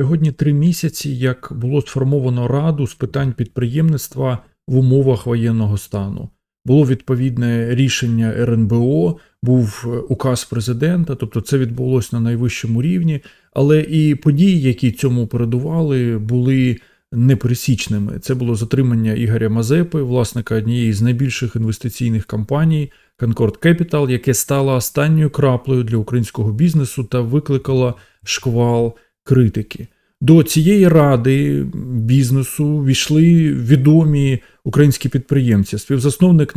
Сьогодні три місяці, як було сформовано Раду з питань підприємництва в умовах воєнного стану. Було відповідне рішення РНБО, був е, указ президента, тобто це відбулося на найвищому рівні, але і події, які цьому передували, були непересічними. Це було затримання Ігоря Мазепи, власника однієї з найбільших інвестиційних компаній Concord Capital, яке стало останньою краплею для українського бізнесу та викликало шквал критики. До цієї ради бізнесу війшли відомі українські підприємці, співзасновник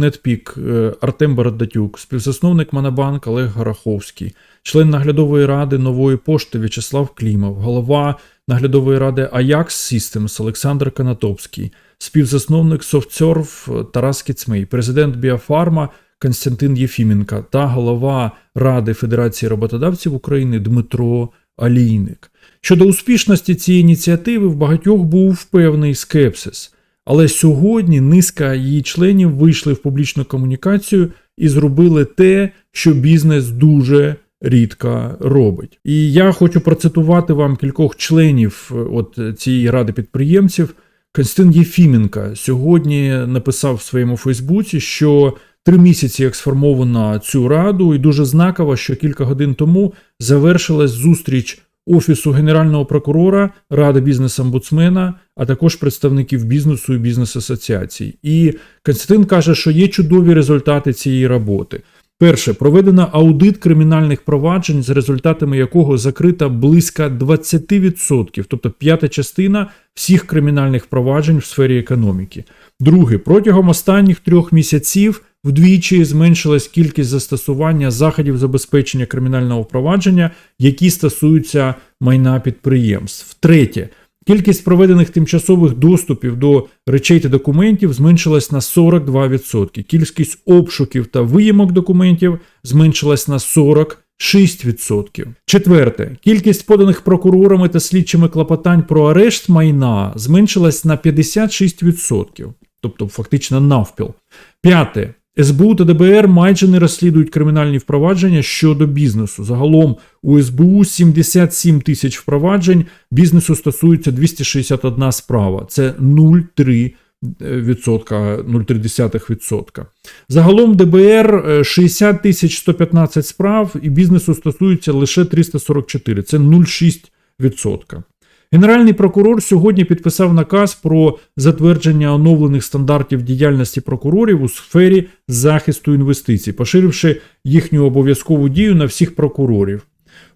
е, Артем Бородатюк, співзасновник Монобанк Олег Гороховський, член наглядової ради нової пошти В'ячеслав Клімов, голова наглядової ради Ajax Systems Олександр Канатопський, співзасновник SoftServe Тарас Кіцмей, президент Біофарма Константин Єфіменко та голова Ради Федерації роботодавців України Дмитро Алійник. Щодо успішності цієї ініціативи в багатьох був певний скепсис. Але сьогодні низка її членів вийшли в публічну комунікацію і зробили те, що бізнес дуже рідко робить. І я хочу процитувати вам кількох членів е, от цієї ради підприємців. Константин Єфіменко сьогодні написав в своєму Фейсбуці, що три місяці як сформовано цю раду, і дуже знаково, що кілька годин тому завершилась зустріч Офісу Генерального прокурора, Ради бізнес-омбудсмена, а також представників бізнесу і бізнес-асоціацій. І Константин каже, що є чудові результати цієї роботи. Перше, проведено аудит кримінальних проваджень, з результатами якого закрита близько 20%, тобто п'ята частина всіх кримінальних проваджень в сфері економіки. Друге, протягом останніх трьох місяців вдвічі зменшилась кількість застосування заходів забезпечення кримінального провадження, які стосуються майна підприємств. Третє. Кількість проведених тимчасових доступів до речей та документів зменшилась на 42%. Кількість обшуків та виїмок документів зменшилась на 46%. Четверте. Кількість поданих прокурорами та слідчими клопотань про арешт майна зменшилась на 56%, тобто фактично навпіл. П'яте. СБУ та ДБР майже не розслідують кримінальні впровадження щодо бізнесу. Загалом у СБУ 77 тисяч впроваджень, бізнесу стосується 261 справа. Це 0,3%. 0,3%. Загалом ДБР 60 тисяч 115 справ і бізнесу стосується лише 344, це 0,6%. Генеральний прокурор сьогодні підписав наказ про затвердження оновлених стандартів діяльності прокурорів у сфері захисту інвестицій, поширивши їхню обов'язкову дію на всіх прокурорів.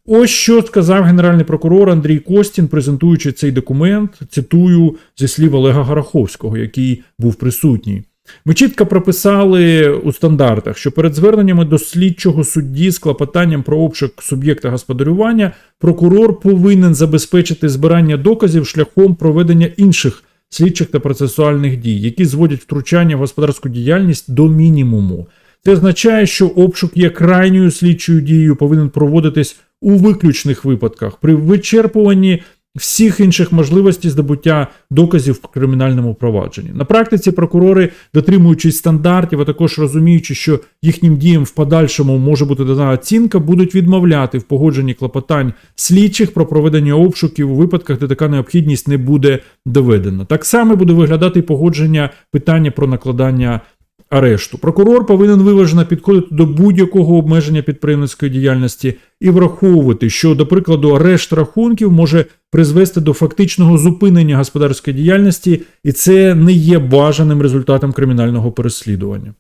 Ось що сказав генеральний прокурор Андрій Костін, презентуючи цей документ, цитую зі слів Олега Гараховського, який був присутній. Ми чітко прописали у стандартах, що перед зверненнями до слідчого судді з клопотанням про обшук суб'єкта господарювання прокурор повинен забезпечити збирання доказів шляхом проведення інших слідчих та процесуальних дій, які зводять втручання в господарську діяльність до мінімуму. Це означає, що обшук є крайньою слідчою дією, повинен проводитись у виключних випадках при вичерпуванні всіх інших можливостей здобуття доказів в кримінальному провадженні. На практиці прокурори, дотримуючись стандартів, а також розуміючи, що їхнім діям в подальшому може бути дана оцінка, будуть відмовляти в погодженні клопотань слідчих про проведення обшуків у випадках, де така необхідність не буде доведена. Так само буде виглядати погодження питання про накладання. Арешту прокурор повинен виважено підходити до будь-якого обмеження підприємницької діяльності і враховувати, що, до прикладу, арешт рахунків може призвести до фактичного зупинення господарської діяльності, і це не є бажаним результатом кримінального переслідування.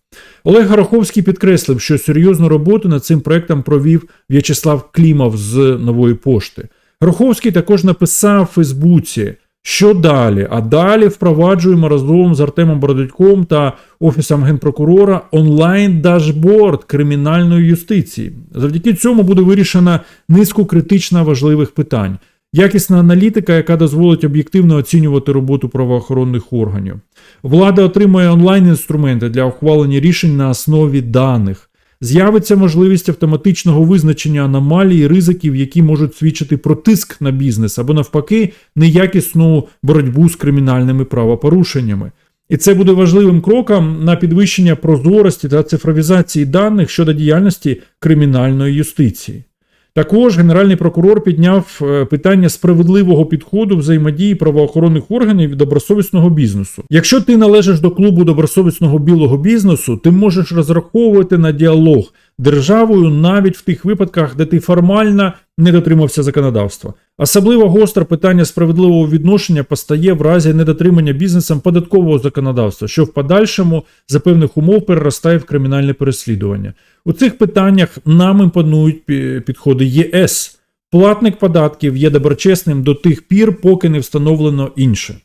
Олег Гараховський підкреслив, що серйозну роботу над цим проектом провів В'ячеслав Клімов з нової пошти. Гараховський також написав в Фейсбуці. Що далі? А далі впроваджуємо разом з Артемом Бородюком та Офісом генпрокурора онлайн дашборд кримінальної юстиції. Завдяки цьому буде вирішена низку критично важливих питань. Якісна аналітика, яка дозволить об'єктивно оцінювати роботу правоохоронних органів. Влада отримає онлайн-інструменти для ухвалення рішень на основі даних. З'явиться можливість автоматичного визначення аномалій ризиків, які можуть свідчити про тиск на бізнес або навпаки неякісну боротьбу з кримінальними правопорушеннями. І це буде важливим кроком на підвищення прозорості та цифровізації даних щодо діяльності кримінальної юстиції. Також генеральний прокурор підняв е, питання справедливого підходу взаємодії правоохоронних органів і добросовісного бізнесу. Якщо ти належиш до клубу добросовісного білого бізнесу, ти можеш розраховувати на діалог державою навіть в тих випадках, де ти формально не дотримався законодавства. Особливо гостре питання справедливого відношення постає в разі недотримання бізнесом податкового законодавства, що в подальшому за певних умов переростає в кримінальне переслідування. У цих питаннях нам імпонують підходи ЄС. Платник податків є доброчесним до тих пір, поки не встановлено інше.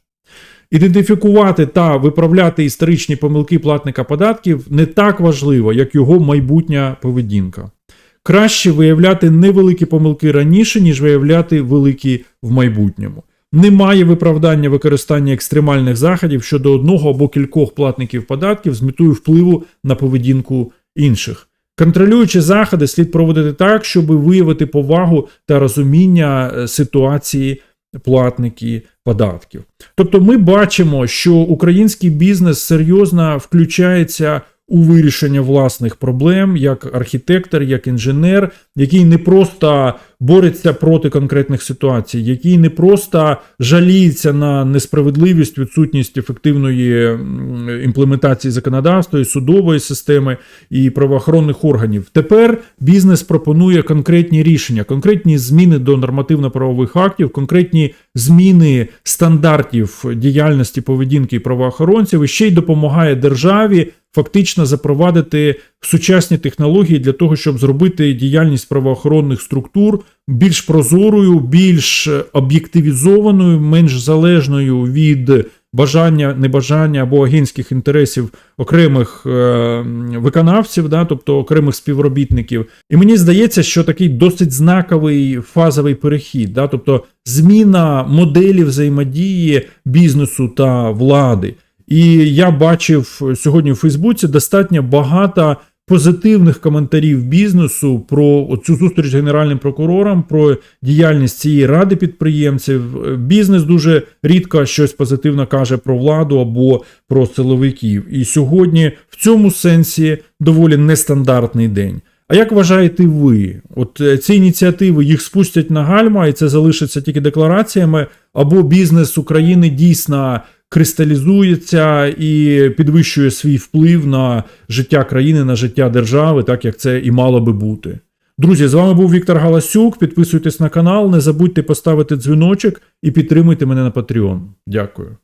Ідентифікувати та виправляти історичні помилки платника податків не так важливо, як його майбутня поведінка. Краще виявляти невеликі помилки раніше, ніж виявляти великі в майбутньому. Немає виправдання використання екстремальних заходів щодо одного або кількох платників податків з метою впливу на поведінку інших. Контролюючи заходи, слід проводити так, щоб виявити повагу та розуміння е, ситуації платники податків. Тобто, ми бачимо, що український бізнес серйозно включається у вирішення власних проблем як архітектор, як інженер, який не просто бореться проти конкретних ситуацій, який не просто жаліється на несправедливість, відсутність ефективної імплементації законодавства, і судової системи і правоохоронних органів. Тепер бізнес пропонує конкретні рішення, конкретні зміни до нормативно-правових актів, конкретні зміни стандартів діяльності поведінки правоохоронців і ще й допомагає державі фактично запровадити сучасні технології для того, щоб зробити діяльність правоохоронних структур більш прозорою, більш об'єктивізованою, менш залежною від бажання, небажання або агентських інтересів окремих е, виконавців, да, тобто окремих співробітників. І мені здається, що такий досить знаковий фазовий перехід, да, тобто зміна моделі взаємодії бізнесу та влади. І я бачив сьогодні в Фейсбуці достатньо багато позитивних коментарів бізнесу про цю зустріч з генеральним прокурором, про діяльність цієї ради підприємців. Бізнес дуже рідко щось позитивно каже про владу або про силовиків. І сьогодні в цьому сенсі доволі нестандартний день. А як вважаєте ви? От е, ці ініціативи їх спустять на гальма, і це залишиться тільки деклараціями, або бізнес України дійсно кристалізується і підвищує свій вплив на життя країни, на життя держави, так як це і мало би бути. Друзі, з вами був Віктор Галасюк. Підписуйтесь на канал, не забудьте поставити дзвіночок і підтримуйте мене на Patreon. Дякую.